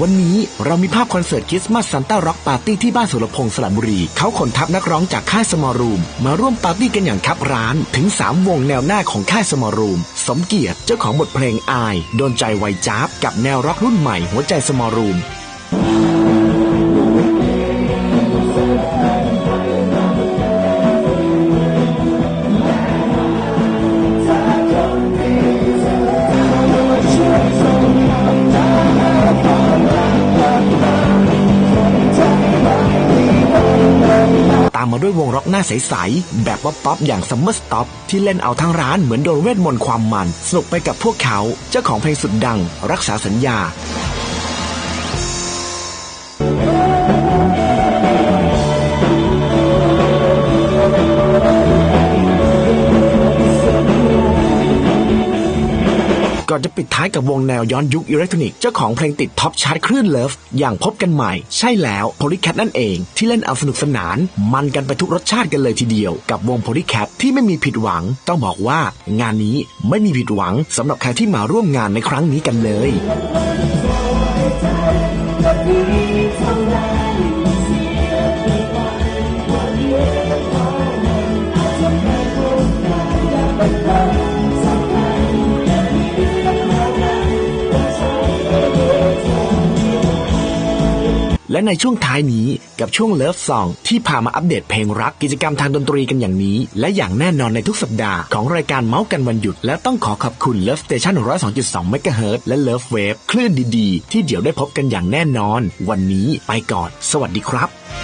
วันนี้เรามีภาพคอนเสิร์ตคริสต์มาสซันต้าร็อกปาร์ตี้ที่บ้านสุรพงษ์สระบุรี เขาขนทัพนักร้องจากค่ายสมอรูม มาร่วมปาร์ตี้กันอย่างคับร้าน ถึง 3 วงแนวหน้าของค่ายสมอรูม สมเกียรติเจ้าของบทเพลงอาย โดนใจไวจ้าบกับแนวร็อกรุ่นใหม่หัวใจสมอรูมามมาด้วยวงร็อกหน้าใสๆแบบว่าป๊อปอย่างซัมเมอร์สต็อปที่เล่นเอาทั้งร้านเหมือนโดนเวทมนต์ความมัน สนุกไปกับพวกเขา เจ้าของเพลงสุดดัง รักษาสัญญา ก่อนจะปิดท้ายกับวงแนวย้อนยุคอิเล็กทรอนิกส์เจ้าของเพลงติดท็อปชาร์ตคลื่นเลิฟอย่างพบกันใหม่ ใช่แล้วโพลิแคทนั่นเอง ที่เล่นเอาสนุกสนาน มันกันไปทุกรสชาติกันเลยทีเดียว กับวงโพลิแคทที่ไม่มีผิดหวัง ต้องบอกว่างานนี้ไม่มีผิดหวังสำหรับใครที่มาร่วมงานในครั้งนี้กันเลย และในช่วงท้ายนี้กับช่วงเลิฟซองที่พามาอัปเดตเพลงรักกิจกรรมทางดนตรีกันอย่างนี้ และอย่างแน่นอนในทุกสัปดาห์ของรายการเมาส์กันวันหยุด และต้องขอขอบคุณเลิฟสเตชัน102.2 MHz และเลิฟเวฟคลื่นดีๆ ที่เดี๋ยวได้พบกันอย่างแน่นอน วันนี้ไปก่อน สวัสดีครับ